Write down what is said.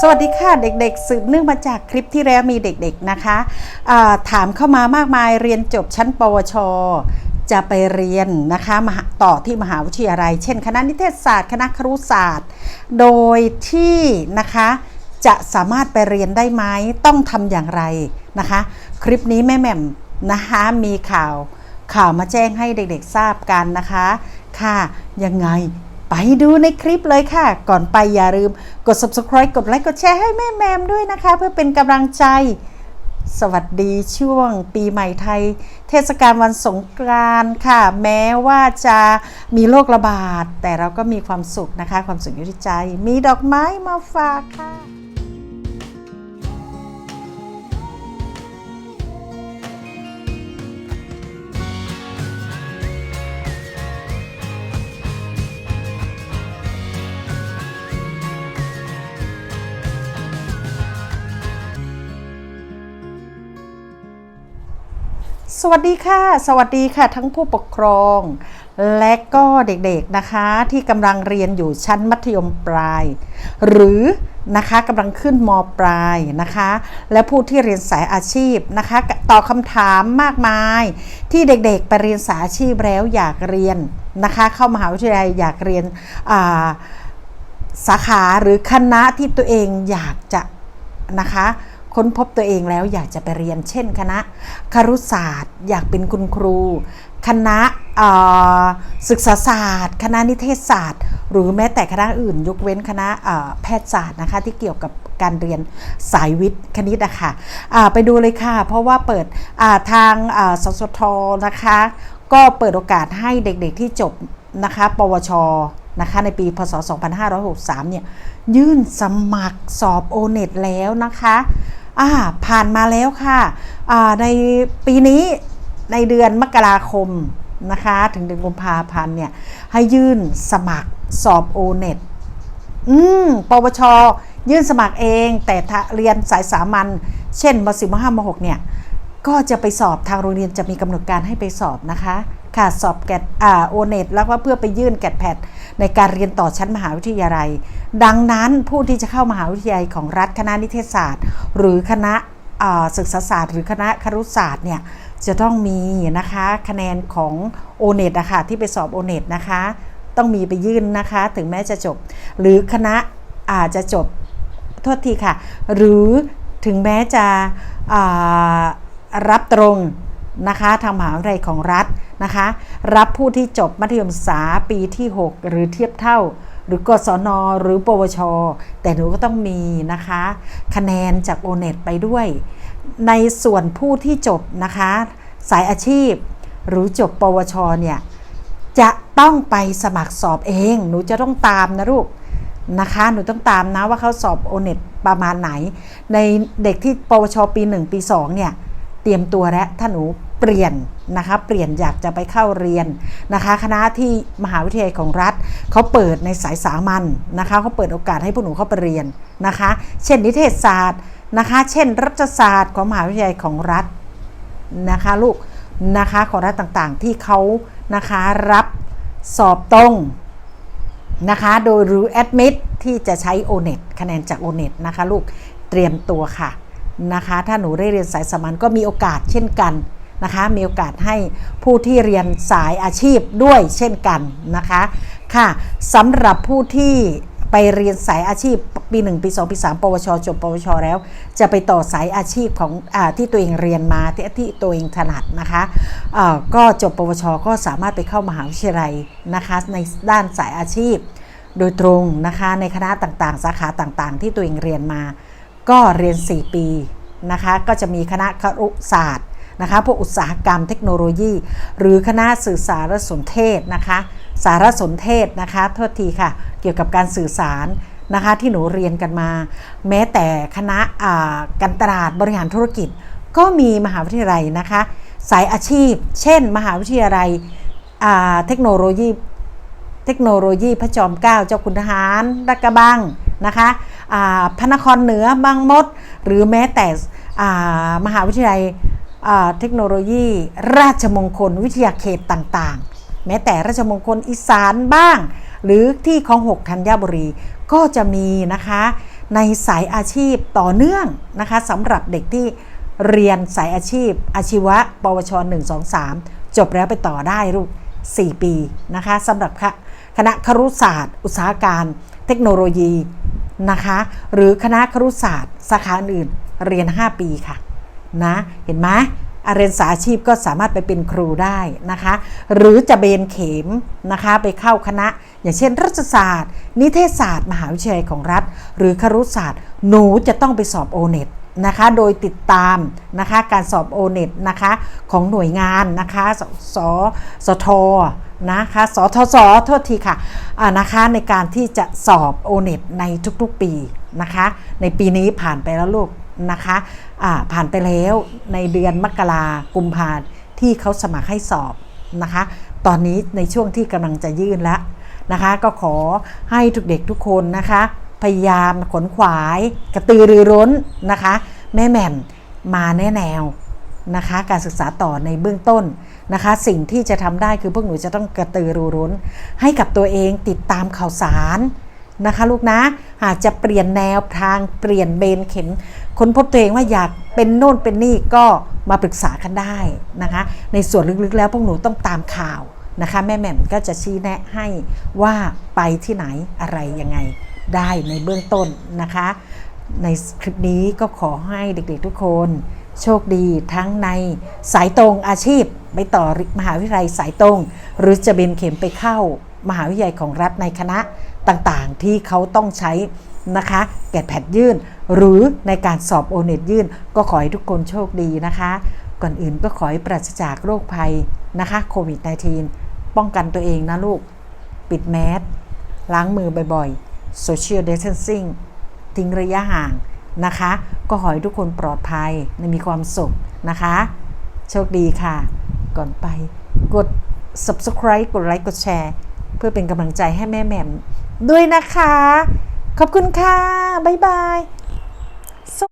สวัสดีค่ะเด็กๆ สืบเนื่องมาจากคลิปที่แล้วมีเด็กๆนะคะะถามเข้ามามากมายเรียนจบชั้น ปวช จะไปเรียนนะคะมาต่อที่มหาวิทยาลัย เช่น คณะนิเทศศาสตร์ คณะครุศาสตร์ โดยที่นะคะจะสามารถไปเรียนได้ไหมต้องทำอย่างไรนะคะ คลิปนี้แม่แหม่มนะคะมีข่าวข่าวมาแจ้งให้เด็กๆทราบกันนะคะ ค่ะยังไง ไปดูในคลิปเลยค่ะ ก่อนไปอย่าลืมกด subscribe กดไลค์กดแชร์ให้แม่แมมด้วยนะคะ เพื่อเป็นกำลังใจ สวัสดีช่วงปีใหม่ไทย เทศกาลวันสงกรานต์ค่ะ แม้ว่าจะมีโรคระบาด แต่เราก็มีความสุขนะคะ ความสุขอยู่ที่ใจ มีดอกไม้มาฝากค่ะ วัสดีค่ะ สวัสดีค่ะ ทั้งผู้ปกครอง และก็เด็กๆนะคะที่กำลังเรียนอยู่ชั้นมัธยมปลาย หรือนะคะกำลังขึ้นมปลายนะคะ และผู้ที่เรียนสายอาชีพนะคะตอบคำถามมากมาย ที่เด็กๆไปเรียนสายอาชีพแล้วอยากเรียนนะคะ เข้ามหาวิทยาลัยอยากเรียนาสาขาหรือคณะที่ตัวเองอยากจะนะคะ ค้นพบตัวเองแล้วอยากจะไปเรียน เช่น คณะครุศาสตร์ อยากเป็นคุณครู คณะศึกษาศาสตร์ คณะนิเทศศาสตร์ หรือแม้แต่คณะอื่น ยกเว้นคณะแพทยศาสตร์นะคะที่เกี่ยวกับการเรียนสายวิทย์คณิตอะค่ะอ่าไปดูเลยค่ะ เพราะว่าเปิดทางสสทนะคะก็เปิดโอกาสให้เด็กๆที่จบนะคะ ปวชนะคะในปีพศ 2563 เนี่ยยื่นสมัครสอบโอเน็ตแล้วนะคะ อ่าผ่านมาแล้วค่ะอ่าในปีนี้ในเดือนมกราคมนะคะ ถึงเดือนกุมภาพันธ์เนี่ย ให้ยื่นสมัครสอบโอเน็ตอืมปวช ยื่นสมัครเอง แต่เรียนสายสามัญเช่นมสิมห้ามหกเนี่ย ก็จะไปสอบทางโรงเรียนจะมีกำหนดการให้ไปสอบนะคะ ค่ะสอบแกดโอเน็ตแล้วก็เพื่อไปยื่นแกดแพดในการเรียนต่อชั้นมหาวิทยาลัย ดังนั้นผู้ที่จะเข้ามหาวิทยาลัยของรัฐคณะนิเทศศาสตร์ หรือคณะศึกษาศาสตร์ หรือคณะครุศาสตร์เนี่ยจะต้องมีนะคะคะแนนของโอเน็ตนะคะที่ไปสอบโอเน็ตนะคะต้องมีไปยื่นนะคะถึงแม้จะจบ หรือคณะอาจจะจบโทษทีค่ะ หรือถึงแม้จะรับตรง นะคะทางมหาวิทยาลัยของรัฐนะคะ รับผู้ที่จบมัธยมศึกษาปีที่ 6 หรือเทียบเท่า หรือกศนหรือปวช แต่หนูก็ต้องมีนะคะ คะแนนจากโอเน็ตไปด้วย ในส่วนผู้ที่จบนะคะ สายอาชีพ หรือจบปวชเนี่ยจะต้องไปสมัครสอบเอง หนูจะต้องตามนะลูกนะคะ หนูต้องตามนะว่าเขาสอบโอเน็ตประมาณไหน ในเด็กที่ปวชปี 1 ปี 2 เนี่ย เตรียมตัวแล้วถ้าหนู เปลี่ยนนะคะ เปลี่ยนอยากจะไปเข้าเรียนนะคะ คณะที่มหาวิทยาลัยของรัฐเขาเปิดในสายสามัญนะคะเขาเปิดโอกาสให้พวกหนูเข้าไปเรียนนะคะ เช่นนิเทศศาสตร์นะคะ เช่น รัฐศาสตร์ของมหาวิทยาลัยของรัฐนะคะลูกนะคะของรัฐต่างๆที่เขานะคะรับสอบตรงนะคะโดยรู้แอดมิดที่จะใช้ o n e t คะแนนจาก o n e t นะคะลูกเตรียมตัวค่ะนะคะ ถ้าหนูได้เรียนสายสามัญก็มีโอกาสเช่นกัน นะคะ มีโอกาสให้ผู้ที่เรียนสายอาชีพด้วยเช่นกันนะคะค่ะสำหรับผู้ที่ไปเรียนสายอาชีพปี1ปี2ปี3ปวชจบปวชแล้ว จะไปต่อสายอาชีพของอที่ตัวเองเรียนมาที่ที่ตัวเองถนัดนะคะะก็จบปวชก็สามารถไปเข้ามหาวิทยาลัยนะคะในด้านสายอาชีพ โดยตรงนะคะในคณะต่างๆ สาขาต่างๆ ที่ตัวเองเรียนมา ก็เรียน 4 ปีนะคะก็จะมีคณะครุศาสตร์ นะคะพวกอุตสาหกรรมเทคโนโลยี หรือคณะสื่อสารสนเทศนะคะสารสนเทศนะคะโทษทีค่ะ เกี่ยวกับการสื่อสารนะคะที่หนูเรียนกันมา แม้แต่คณะการตลาดบริหารธุรกิจ ก็มีมหาวิทยาลัยนะคะสายอาชีพ เช่น มหาวิทยาลัยเทคโนโลยีเทคโนโลยีพระจอมเกล้าเจ้าคุณทหารรักกระบังนะคะพระนครเหนือบางมด หรือแม้แต่มหาวิทยาลัย เทคโนโลยี ราชมงคลวิทยาเขตต่างๆ แม้แต่ราชมงคลอีสานบ้าง หรือที่ของหกธัญบุรีก็จะมีนะคะในสายอาชีพต่อเนื่องนะคะสำหรับเด็กที่เรียนสายอาชีพ อาชีวะ ปวช 1 2 3 จบแล้วไปต่อได้ลูก 4 ปีนะคะสำหรับคณะครุศาสตร์ อุตสาหการ เทคโนโลยีนะคะ หรือคณะครุศาสตร์สาขาอื่นเรียน 5 ปีค่ะ นะเห็นไหมอาเรียนสาอาชีพก็สามารถไปเป็นครูได้นะคะ หรือจะเบนเข็มนะคะไปเข้าคณะ อย่างเช่นรัฐศาสตร์ นิเทศศาสตร์ มหาวิทยาลัยของรัฐ หรือครุศาสตร์ หนูจะต้องไปสอบโอเน็ตนะคะโดยติดตามนะคะการสอบโอเน็ตนะคะของหน่วยงานนะคะสสสทนะคะสทศโทษทีค่ะอ่านะคะในการที่จะสอบโอเน็ตในทุกๆปีนะคะในปีนี้ผ่านไปแล้วลูก นะคะผ่านไปแล้วในเดือนมกรากุมภาที่เขาสมัครให้สอบนะคะ ตอนนี้ในช่วงที่กำลังจะยื่นแล้วนะคะ ก็ขอให้ทุกเด็กทุกคนนะคะ พยายามขนขวายกระตือรือร้นนะคะ แม่แหม่มมาแน่แนวนะคะการศึกษาต่อในเบื้องต้นนะคะ สิ่งที่จะทำได้คือพวกหนูจะต้องกระตือรือร้น ให้กับตัวเองติดตามข่าวสาร นะคะลูกนะหากจะเปลี่ยนแนวทางเปลี่ยนเบนเข็มค้นพบตัวเองว่าอยากเป็นโน่นเป็นนี่ก็มาปรึกษากันได้นะคะ ในส่วนลึกๆแล้วพวกหนูต้องตามข่าวนะคะ แม่แหม่มก็จะชี้แนะให้ว่าไปที่ไหนอะไรยังไงได้ในเบื้องต้นนะคะ ในคลิปนี้ก็ขอให้เด็กๆทุกคนโชคดีทั้งในสายตรงอาชีพไปต่อมหาวิทยาลัยสายตรง หรือจะเบนเข็มไปเข้ามหาวิทยาลัยของรัฐในคณะ ต่างๆ ที่เขาต้องใช้นะคะแกดแพดยื่น หรือในการสอบโอเน็ตยื่น ก็ขอให้ทุกคนโชคดีนะคะ ก่อนอื่นก็ขอให้ปราศจากโรคภัยนะคะโควิด -19 ป้องกันตัวเองนะลูก ปิดแมสล้างมือบ่อยๆ social distancing ทิ้งระยะห่างนะคะ ก็ขอให้ทุกคนปลอดภัยและมีความสุขนะคะ โชคดีค่ะ ก่อนไปกด subscribe กดไลค์กดแชร์ เพื่อเป็นกำลังใจให้แม่แหม่ม ด้วยนะคะ ขอบคุณค่ะ บ๊ายบาย